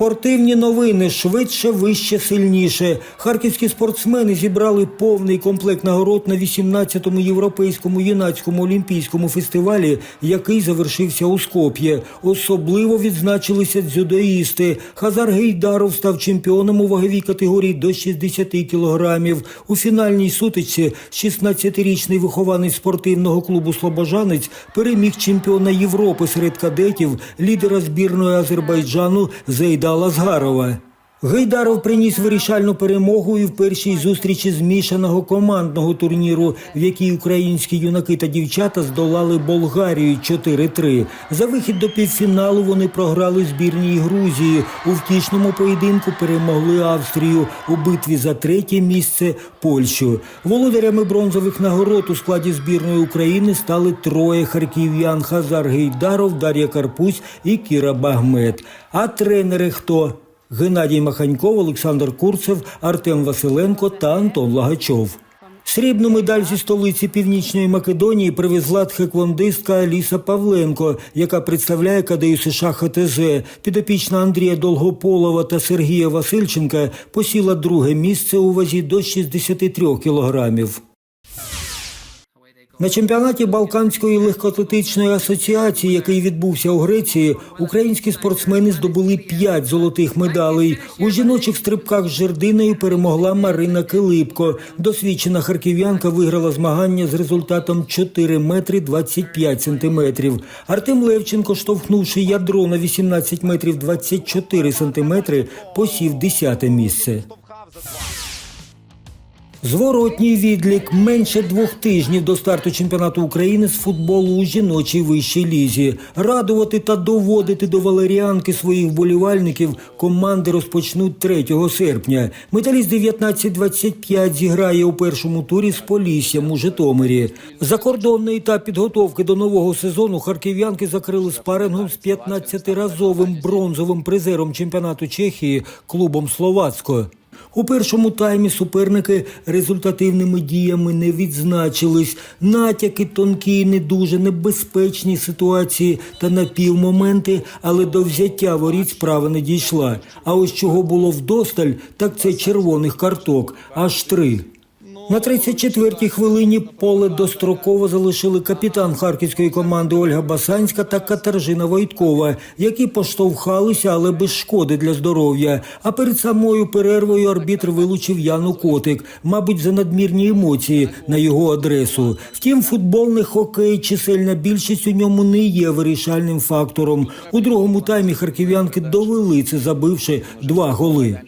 Спортивні новини швидше, вище, сильніше. Харківські спортсмени зібрали повний комплект нагород на 18-му європейському юнацькому олімпійському фестивалі, який завершився у Скоп'є. Особливо відзначилися дзюдоїсти. Хазар Гейдаров став чемпіоном у ваговій категорії до 60 кілограмів. У фінальній сутичці 16-річний вихованець спортивного клубу Слобожанець переміг чемпіона Європи серед кадетів, лідера збірної Азербайджану Зейда Лазгарова. Гейдаров приніс вирішальну перемогу і в першій зустрічі змішаного командного турніру, в якій українські юнаки та дівчата здолали Болгарію 4-3. За вихід до півфіналу вони програли збірній Грузії. У втішному поєдинку перемогли Австрію у битві за третє місце Польщу. Володарями бронзових нагород у складі збірної України стали троє харків'ян Хазар Гейдаров, Дар'я Карпусь і Кіра Багмет. А тренери хто? Геннадій Маханьков, Олександр Курцев, Артем Василенко та Антон Лагачов. Срібну медаль зі столиці Північної Македонії привезла тхеквондистка Аліса Павленко, яка представляє КДЮ США ХТЗ. Підопічна Андрія Долгополова та Сергія Васильченка посіла друге місце у вазі до 63 кілограмів. На чемпіонаті Балканської легкоатлетичної асоціації, який відбувся у Греції, українські спортсмени здобули п'ять золотих медалей. У жіночих стрибках з жердиною перемогла Марина Килипко. Досвідчена харків'янка виграла змагання з результатом 4 метри 25 сантиметрів. Артем Левченко, штовхнувши ядро на 18 метрів 24 сантиметри, посів 10 місце. Зворотній відлік менше двох тижнів до старту чемпіонату України з футболу у жіночій вищій лізі. Радувати та доводити до валеріанки своїх вболівальників команди розпочнуть 3 серпня. Металіст 19-25 зіграє у першому турі з Поліссям у Житомирі. Закордонний етап підготовки до нового сезону харків'янки закрили спарингом з 15-разовим бронзовим призером чемпіонату Чехії клубом Словацько. У першому таймі суперники результативними діями не відзначились. Натяки тонкі, не дуже небезпечні ситуації та напівмоменти, але до взяття воріт справа не дійшла. А ось чого було вдосталь, так це червоних карток, аж три. На 34-й хвилині поле достроково залишили капітан харківської команди Ольга Басанська та Катержина Войткова, які поштовхалися, але без шкоди для здоров'я. А перед самою перервою арбітр вилучив Яну Котик, мабуть, за надмірні емоції на його адресу. Втім, футбольний хокей, чисельна більшість у ньому не є вирішальним фактором. У другому таймі харків'янки довели це, забивши два голи.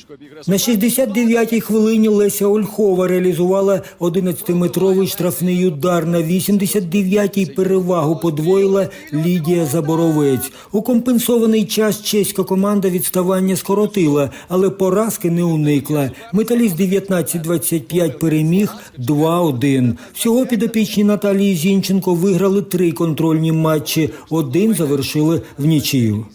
На 69-й хвилині Леся Ольхова реалізувала 11-метровий штрафний удар. На 89-й перевагу подвоїла Лідія Заборовець. У компенсований час чеська команда відставання скоротила, але поразки не уникла. Металіст 19-25 переміг 2-1. Всього підопічні Наталії Зінченко виграли три контрольні матчі. Один завершили в нічию.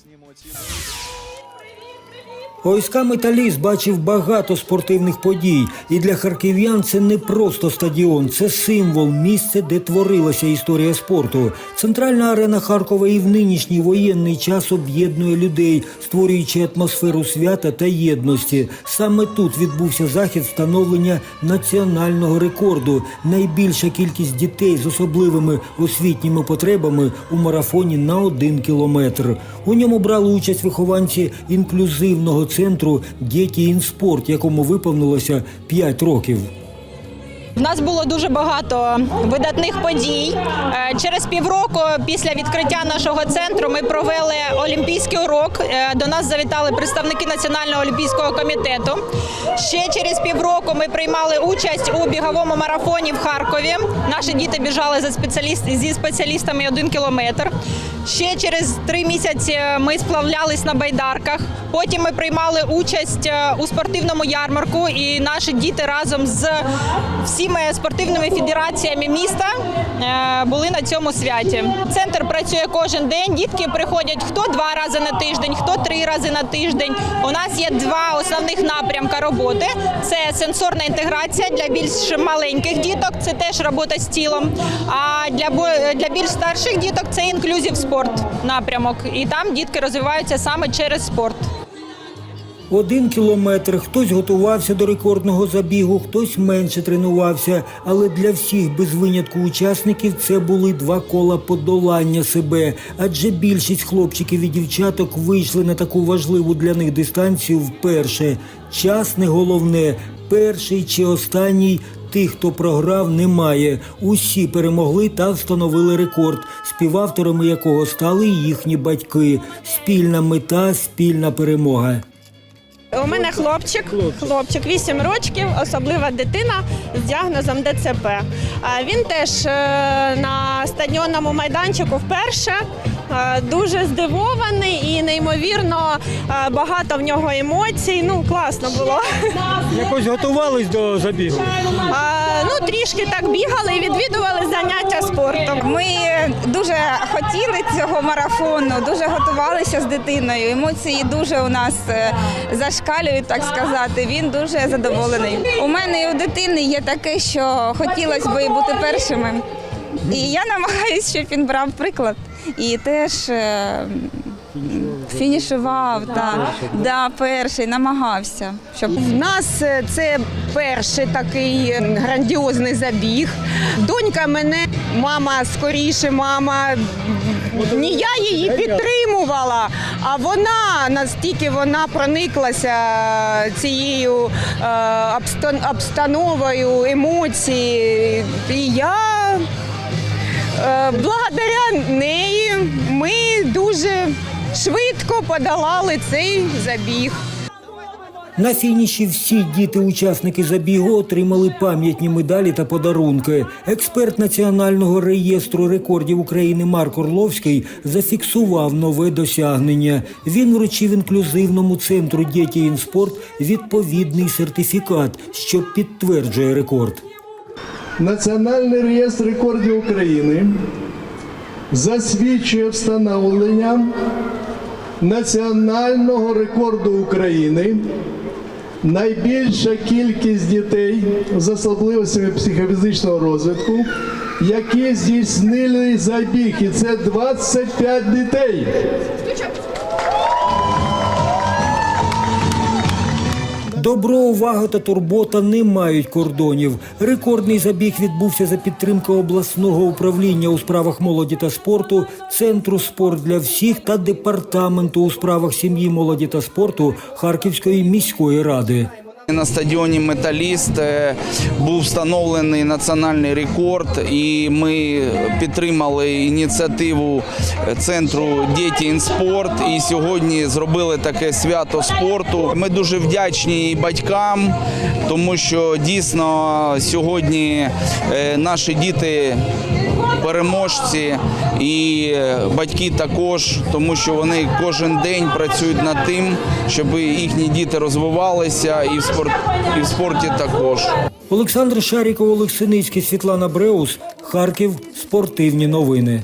ОСК «Металіст» бачив багато спортивних подій, і для харків'ян це не просто стадіон, це символ, місце, де творилася історія спорту. Центральна арена Харкова і в нинішній воєнний час об'єднує людей, створюючи атмосферу свята та єдності. Саме тут відбувся захід встановлення національного рекорду. Найбільша кількість дітей з особливими освітніми потребами у марафоні на один кілометр. У ньому брали участь вихованці інклюзивного центру «Діті інспорт», якому виповнилося 5 років. У нас було дуже багато видатних подій. Е, Через півроку після відкриття нашого центру ми провели олімпійський урок. Е, До нас завітали представники Національного олімпійського комітету. Ще через півроку ми приймали участь у біговому марафоні в Харкові. Наші діти біжали за спеціаліст зі спеціалістами один кілометр. Ще через три місяці ми сплавлялись на байдарках. Потім ми приймали участь е, у спортивному ярмарку, і наші діти разом з всіми спортивними федераціями міста е, були на цьому святі. Центр працює кожен день. Дітки приходять хто два рази на тиждень, хто три рази на тиждень. У нас є два основних напрямка роботи: це сенсорна інтеграція для більш маленьких діток, це теж робота з тілом. А для для більш старших діток це інклюзив спорт напрямок. І там дітки розвиваються саме через спорт. Один кілометр, хтось готувався до рекордного забігу, хтось менше тренувався. Але для всіх без винятку учасників це були два кола подолання себе. Адже більшість хлопчиків і дівчаток вийшли на таку важливу для них дистанцію вперше. Час не головне, перший чи останній. Тих, хто програв, немає. Усі перемогли та встановили рекорд, співавторами якого стали їхні батьки. Спільна мета, спільна перемога. У мене хлопчик, хлопчик 8 років, особлива дитина з діагнозом ДЦП. Він теж е, на стадіонному майданчику вперше. Е, Дуже здивований і неймовірно е, багато в нього емоцій. Ну класно було. Якось готувались до забігу. А, Ну трішки так бігали і відвідували заняття спортом. Ми дуже хотіли цього марафону, дуже готувалися з дитиною. Емоції дуже у нас е, зашкалюють, так сказати. Він дуже задоволений. У мене і у дитини є таке, що хотілося б бути першими. І я намагаюся, щоб він брав приклад. І теж е, фінішував, да, да, перший, намагався. Щоб В нас е, це перший такий грандіозний забіг. Донька мене, мама скоріше, мама. Ні, я її підтримувала, а вона настільки вона прониклася цією е, обстановою, емоції. І я благодаря неї ми дуже швидко подолали цей забіг. На фініші всі діти-учасники забігу отримали пам'ятні медалі та подарунки. Експерт Національного реєстру рекордів України Марк Орловський зафіксував нове досягнення. Він вручив інклюзивному центру «Діті інспорт» відповідний сертифікат, що підтверджує рекорд. Національний реєстр рекордів України засвідчує встановлення національного рекорду України. Найбільша кількість дітей з особливостями психофізичного розвитку, які здійснили забіг, і це 25 дітей. Добро, увага та турбота не мають кордонів. Рекордний забіг відбувся за підтримки обласного управління у справах молоді та спорту, центру спорт для всіх та департаменту у справах сім'ї, молоді та спорту Харківської міської ради. На стадіоні Металіст е, був встановлений національний рекорд, і ми підтримали ініціативу центру Діті інспорт. І сьогодні зробили таке свято спорту. Ми дуже вдячні і батькам, тому що дійсно сьогодні е, наші діти переможці і батьки також, тому що вони кожен день працюють над тим, щоб їхні діти розвивалися і в спорт і в спорті також. Олександр Шаріков, Олексиницький, Світлана Бреус, Харків. Спортивні новини.